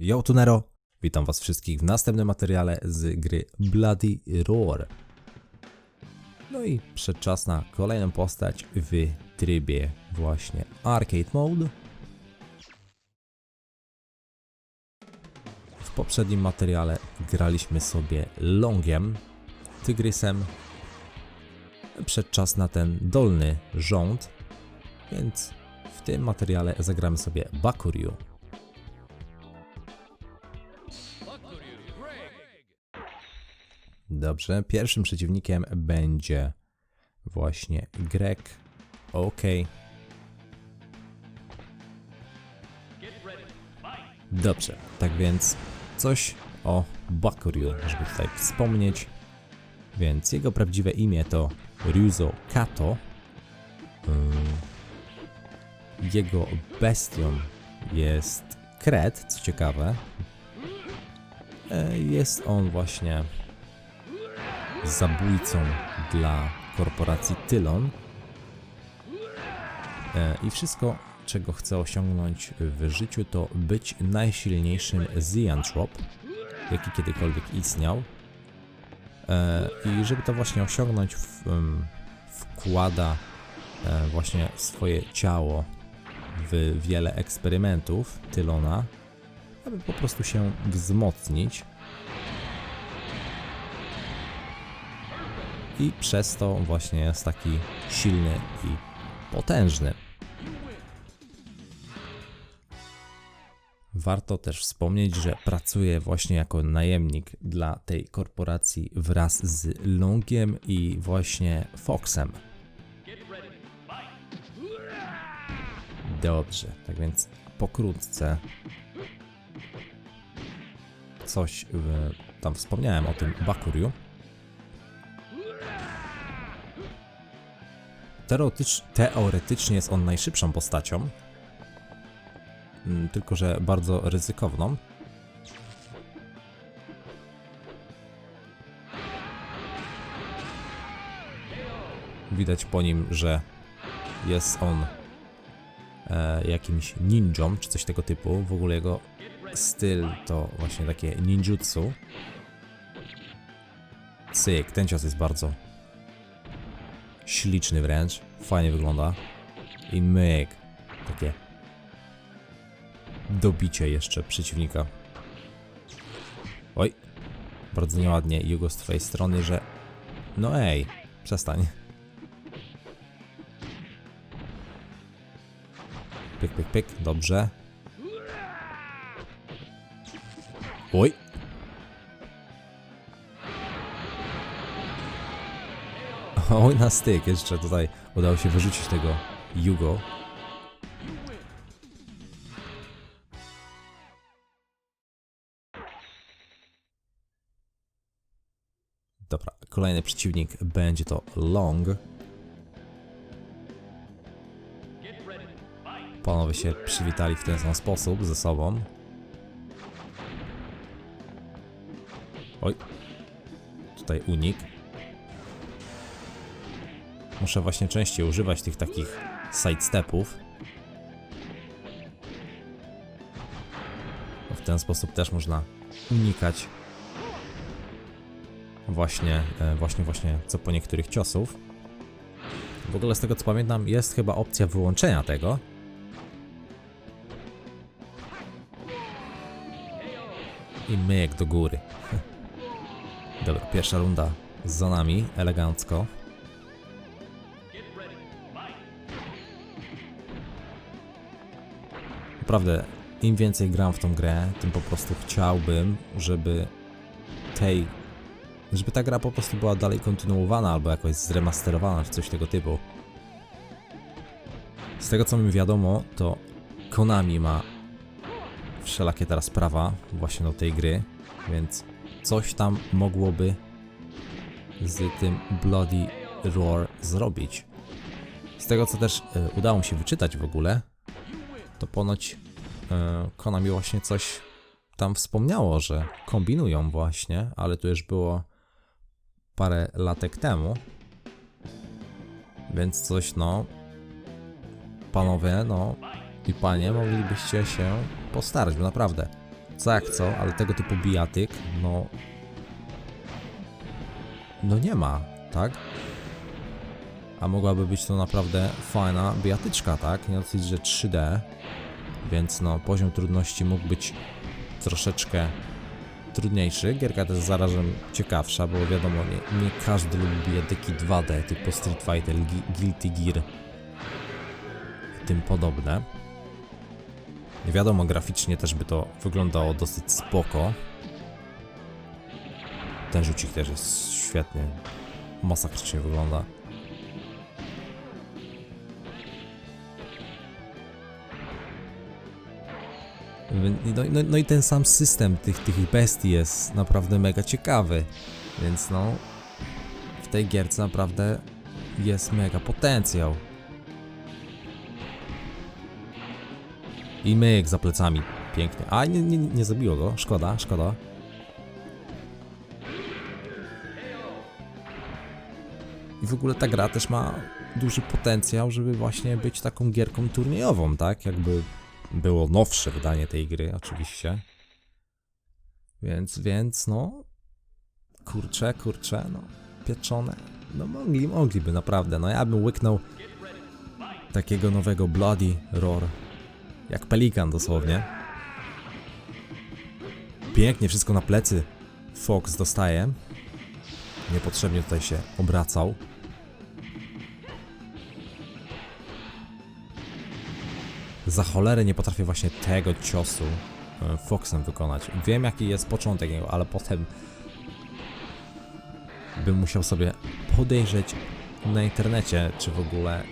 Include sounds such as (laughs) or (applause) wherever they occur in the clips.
Yo Tunero! Witam was wszystkich w następnym materiale z gry Bloody Roar. No i przedczas na kolejną postać w trybie właśnie Arcade Mode. W poprzednim materiale graliśmy sobie Longiem, Tygrysem. Przedczas na ten dolny rząd, więc w tym materiale zagramy sobie Bakuryu. Dobrze, pierwszym przeciwnikiem będzie właśnie Greg. OK. Dobrze, tak więc coś o Bakuryu, żeby tutaj wspomnieć. Więc jego prawdziwe imię to Ryuzo Kato. Ym, Jego bestią jest Kret, co ciekawe. E, Jest on właśnie zabójcą dla korporacji Tylon. E, I wszystko, czego chce osiągnąć w życiu, to być najsilniejszym Ziantrop, jaki kiedykolwiek istniał. E, I żeby to właśnie osiągnąć, wkłada e, właśnie swoje ciało w wiele eksperymentów Tylona, aby po prostu się wzmocnić i przez to właśnie jest taki silny i potężny. Warto też wspomnieć, że pracuje właśnie jako najemnik dla tej korporacji wraz z Longiem i właśnie Foxem. Dobrze, tak więc pokrótce coś e, tam wspomniałem o tym Bakuryu. Teoretycz, teoretycznie jest on najszybszą postacią, mm, tylko że bardzo ryzykowną. Widać po nim, że jest on e, jakimś ninją, czy coś tego typu. W ogóle jego styl to właśnie takie ninjutsu. Cyk, ten cios jest bardzo śliczny wręcz, fajnie wygląda. I myk, takie dobicie jeszcze przeciwnika. Oj, bardzo nieładnie Jugo z twojej strony, że no ej, przestań. Pyk, pyk, pyk, dobrze. Oj, Oj, na styk, jeszcze tutaj udało się wyrzucić tego Jugo. Dobra, kolejny przeciwnik będzie to Long. Panowie się przywitali w ten sam sposób ze sobą. Oj, tutaj unik. Muszę właśnie częściej używać tych takich sidestepów. W ten sposób też można unikać właśnie, e, właśnie, właśnie co po niektórych ciosów. W ogóle z tego co pamiętam jest chyba opcja wyłączenia tego. I myk do góry. (laughs) Dobra, pierwsza runda za nami, elegancko. Naprawdę, im więcej gram w tą grę, tym po prostu chciałbym, żeby tej. żeby ta gra po prostu była dalej kontynuowana albo jakoś zremasterowana czy coś tego typu. Z tego co mi wiadomo, to Konami ma wszelakie teraz prawa właśnie do tej gry, więc coś tam mogłoby z tym Bloody Roar zrobić. Z tego co też e, udało mi się wyczytać w ogóle, to ponoć e, Konami właśnie coś tam wspomniało, że kombinują właśnie, ale to już było parę latek temu. Więc coś no panowie, no i panie moglibyście się postarać, bo naprawdę co jak co, ale tego typu bijatyk, no... No nie ma, tak? A mogłaby być to naprawdę fajna bijatyczka, tak? Nie dosyć, że 3D, więc no poziom trudności mógł być troszeczkę trudniejszy. Gierka też zarazem ciekawsza, bo wiadomo, nie, nie każdy lubi bijatyki 2D typu Street Fighter, Guilty Gear i tym podobne. Nie wiadomo, graficznie też by to wyglądało dosyć spoko. Ten rzucik też jest świetnie, masakrycznie wygląda. No, no, no i ten sam system tych, tych bestii jest naprawdę mega ciekawy, więc no w tej gierce naprawdę jest mega potencjał. I myk za plecami, pięknie. A nie, nie, nie zabiło go, szkoda, szkoda. I w ogóle ta gra też ma duży potencjał, żeby właśnie być taką gierką turniejową, tak? Jakby było nowsze wydanie tej gry, oczywiście. Więc, więc, no. Kurcze, kurcze, no. Pieczone. No mogli, mogliby, naprawdę. No ja bym łyknął takiego nowego Bloody Roar. Jak pelikan dosłownie. Pięknie wszystko na plecy. Fox dostaje. Niepotrzebnie tutaj się obracał. Za cholerę nie potrafię właśnie tego ciosu e, Foxem wykonać. Wiem jaki jest początek jego, ale potem bym musiał sobie podejrzeć na internecie, czy w ogóle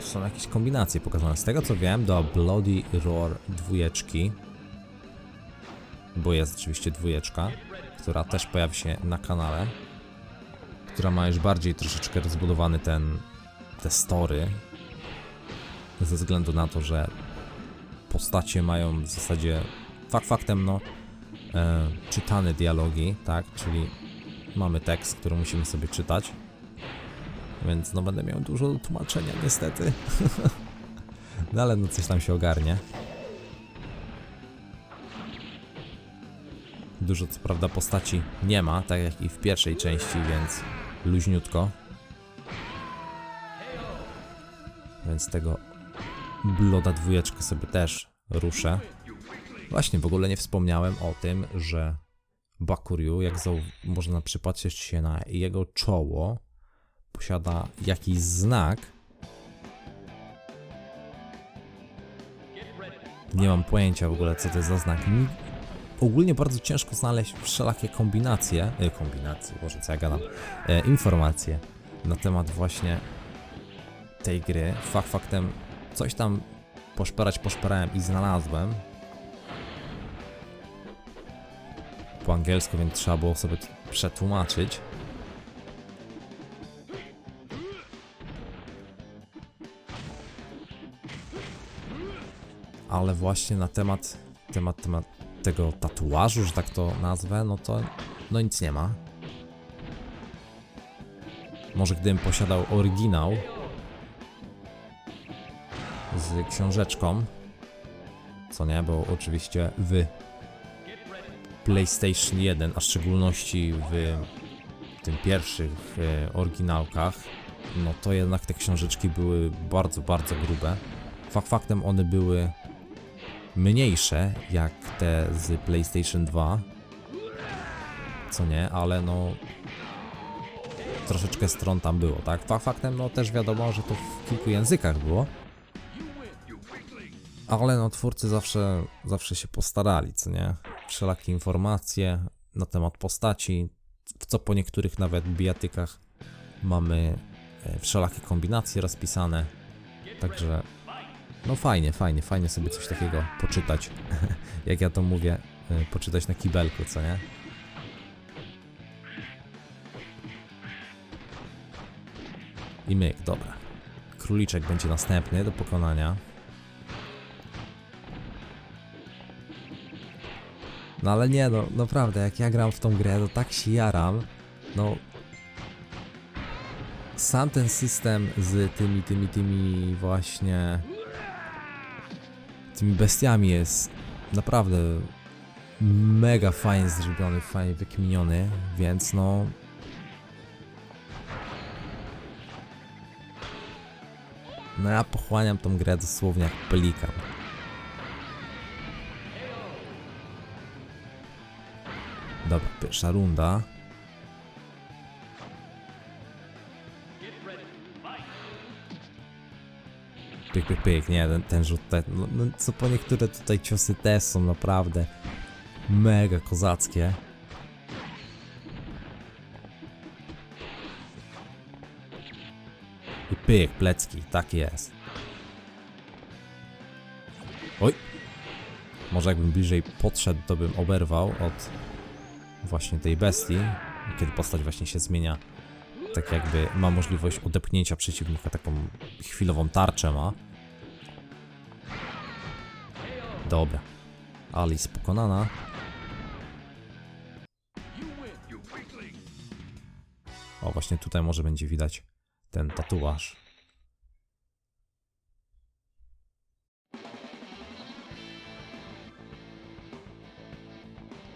są jakieś kombinacje pokazane. Z tego co wiem, do Bloody Roar dwójeczki, bo jest oczywiście dwójeczka, która też pojawi się na kanale, która ma już bardziej troszeczkę rozbudowany ten te story, ze względu na to, że postacie mają w zasadzie fakt faktem no e, czytane dialogi, tak, czyli mamy tekst, który musimy sobie czytać. Więc no będę miał dużo tłumaczenia niestety. (laughs) no ale no coś tam się ogarnie. Dużo co prawda postaci nie ma, tak jak i w pierwszej części, więc luźniutko. Więc tego Bloda dwójeczkę sobie też ruszę. Właśnie, w ogóle nie wspomniałem o tym, że Bakuryu, jak można przypatrzeć się na jego czoło, posiada jakiś znak. Nie mam pojęcia w ogóle, co to jest za znak. Ni- Ogólnie bardzo ciężko znaleźć wszelakie kombinacje, e, kombinacje, boże co ja gadam, e, informacje na temat właśnie tej gry. Fakt faktem coś tam poszperać poszperałem i znalazłem. Po angielsku, więc trzeba było sobie przetłumaczyć. Ale właśnie na temat, temat, temat tego tatuażu, że tak to nazwę, no to no nic nie ma. Może gdybym posiadał oryginał, książeczką. Co nie, bo oczywiście w PlayStation 1, a w szczególności w tym pierwszych e, oryginałkach, no to jednak te książeczki były bardzo, bardzo grube. Fakt faktem one były mniejsze jak te z PlayStation 2. Co nie, ale no troszeczkę stron tam było, tak? Fakt faktem no też wiadomo, że to w kilku językach było. Ale no twórcy zawsze, zawsze się postarali, co nie? Wszelakie informacje na temat postaci, w co po niektórych nawet bijatykach mamy e, wszelakie kombinacje rozpisane. Także no fajnie, fajnie, fajnie sobie coś takiego poczytać. (laughs) Jak ja to mówię, e, poczytać na kibelku, co nie? I myk, dobra. Króliczek będzie następny do pokonania. No ale nie, no naprawdę, jak ja gram w tą grę, to tak się jaram. No. Sam ten system z tymi, tymi, tymi właśnie. tymi bestiami jest naprawdę mega fajnie zrobiony, fajnie wykminiony, więc no... No ja pochłaniam tą grę dosłownie jak pelikan. Pierwsza runda. Pyk, pyk, pyk, nie, ten, ten rzut, te, no, no, co po niektóre tutaj ciosy też są naprawdę mega kozackie. I pyk, plecki, tak jest. Oj! Może jakbym bliżej podszedł, to bym oberwał od właśnie tej bestii, kiedy postać właśnie się zmienia, tak jakby ma możliwość odepchnięcia przeciwnika, taką chwilową tarczę ma. Dobra. Alice pokonana. O, właśnie tutaj może będzie widać ten tatuaż.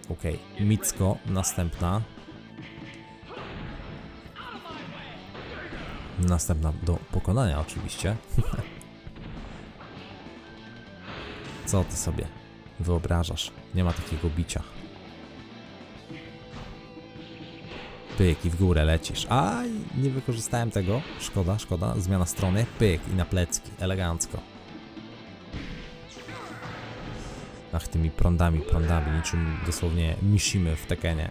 Okej, Micko, następna. Następna do pokonania oczywiście. (laughs) Co ty sobie wyobrażasz? Nie ma takiego bicia. Pyk i w górę lecisz. A nie wykorzystałem tego. Szkoda, szkoda. Zmiana strony. Pyk i na plecki. Elegancko. Ach, tymi prądami, prądami, niczym dosłownie Mishimy w Tekenie.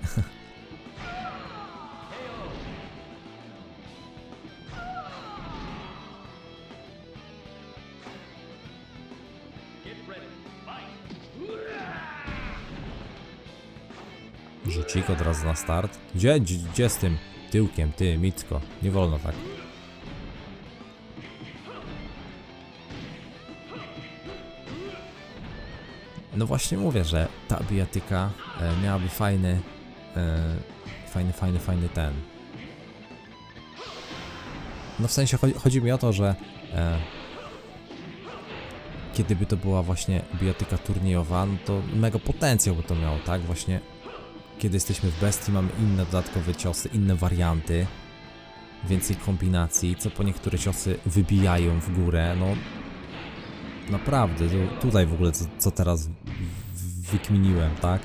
Rzucik od razu na start. Gdzie, gdzie, gdzie z tym tyłkiem, ty, Micko? Nie wolno tak. No właśnie mówię, że ta bijatyka e, miałaby fajny, e, fajny, fajny, fajny ten. No w sensie chodzi, chodzi mi o to, że e, kiedy by to była właśnie bijatyka turniejowa, no to mega potencjał by to miało, tak? Właśnie kiedy jesteśmy w bestii mamy inne dodatkowe ciosy, inne warianty, więcej kombinacji, co po niektóre ciosy wybijają w górę, no naprawdę, tutaj w ogóle co, co teraz wykminiłem, tak?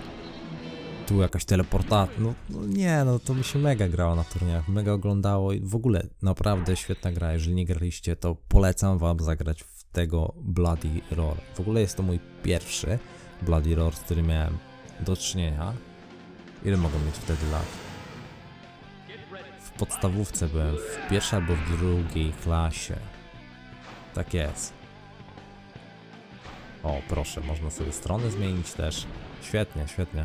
Tu jakaś teleportacja, no, no nie, no to mi się mega grało na turniejach, mega oglądało i w ogóle naprawdę świetna gra, jeżeli nie graliście, to polecam wam zagrać w tego Bloody Roar. W ogóle jest to mój pierwszy Bloody Roar, z którym miałem do czynienia. Ile mogą mieć wtedy lat? W podstawówce byłem w pierwszej albo w drugiej klasie. Tak jest. O, proszę, można sobie strony zmienić też. Świetnie, świetnie.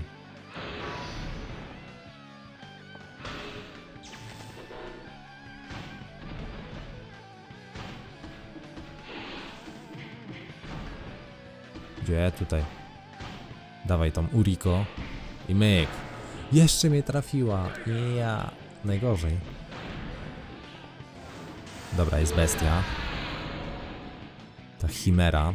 Gdzie tutaj? Dawaj tą Uriko. I myk. Jeszcze mnie trafiła. Ja. Najgorzej. Dobra, jest bestia. Ta chimera.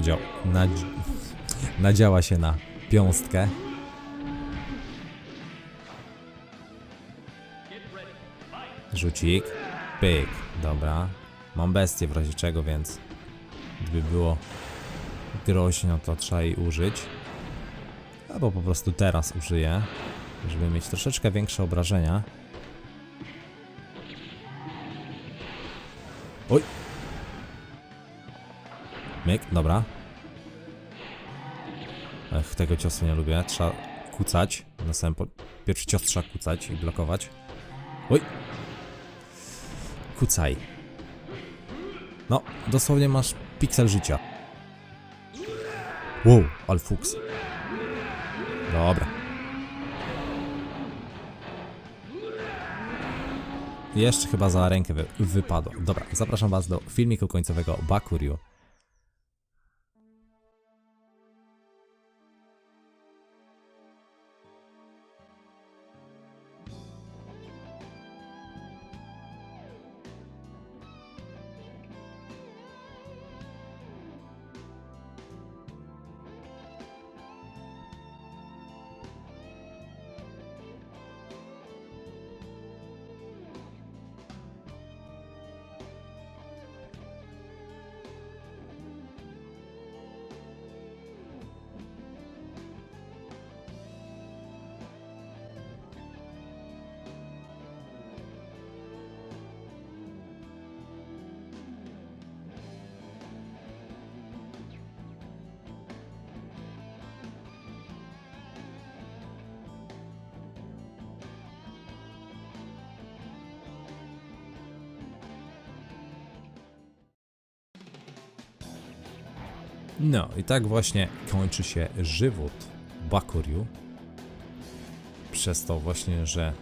Nadział, nadzi, nadziała się na piąstkę. Rzucik. Pyk. Dobra. Mam bestię w razie czego, więc gdyby było groźno, to trzeba jej użyć. Albo po prostu teraz użyję, żeby mieć troszeczkę większe obrażenia. Oj! Myk, dobra. Ech, tego ciosu nie lubię. Trzeba kucać. Na samym po... Pierwszy cios trzeba kucać i blokować. Oj! Kucaj. No, dosłownie masz piksel życia. Wow, Alfux. Dobra. Jeszcze chyba za rękę wy wypadło. Dobra, zapraszam was do filmiku końcowego Bakuryu. No i tak właśnie kończy się żywot Bakuryu. Przez to właśnie, że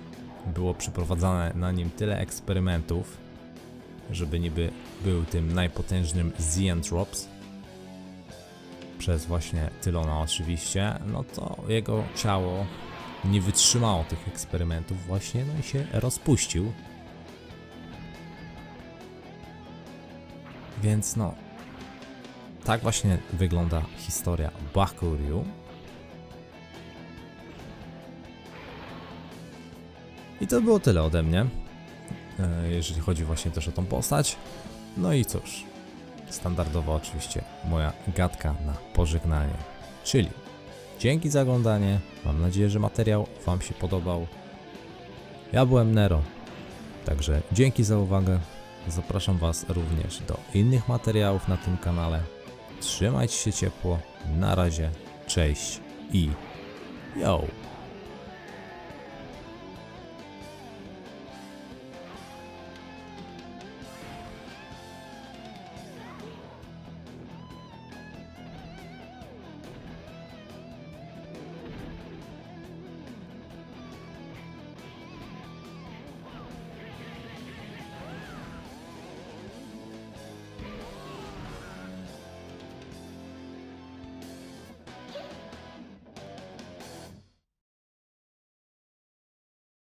było przeprowadzane na nim tyle eksperymentów, żeby niby był tym najpotężnym Zientrops. Przez właśnie Tylona oczywiście, no to jego ciało nie wytrzymało tych eksperymentów właśnie, no i się rozpuścił. Więc no, tak właśnie wygląda historia Bakuryu. I to było tyle ode mnie, e, jeżeli chodzi właśnie też o tą postać. No i cóż, standardowo oczywiście moja gadka na pożegnanie. Czyli dzięki za oglądanie, mam nadzieję, że materiał Wam się podobał. Ja byłem Nero, także dzięki za uwagę. Zapraszam Was również do innych materiałów na tym kanale. Trzymajcie się ciepło, na razie, cześć i yo!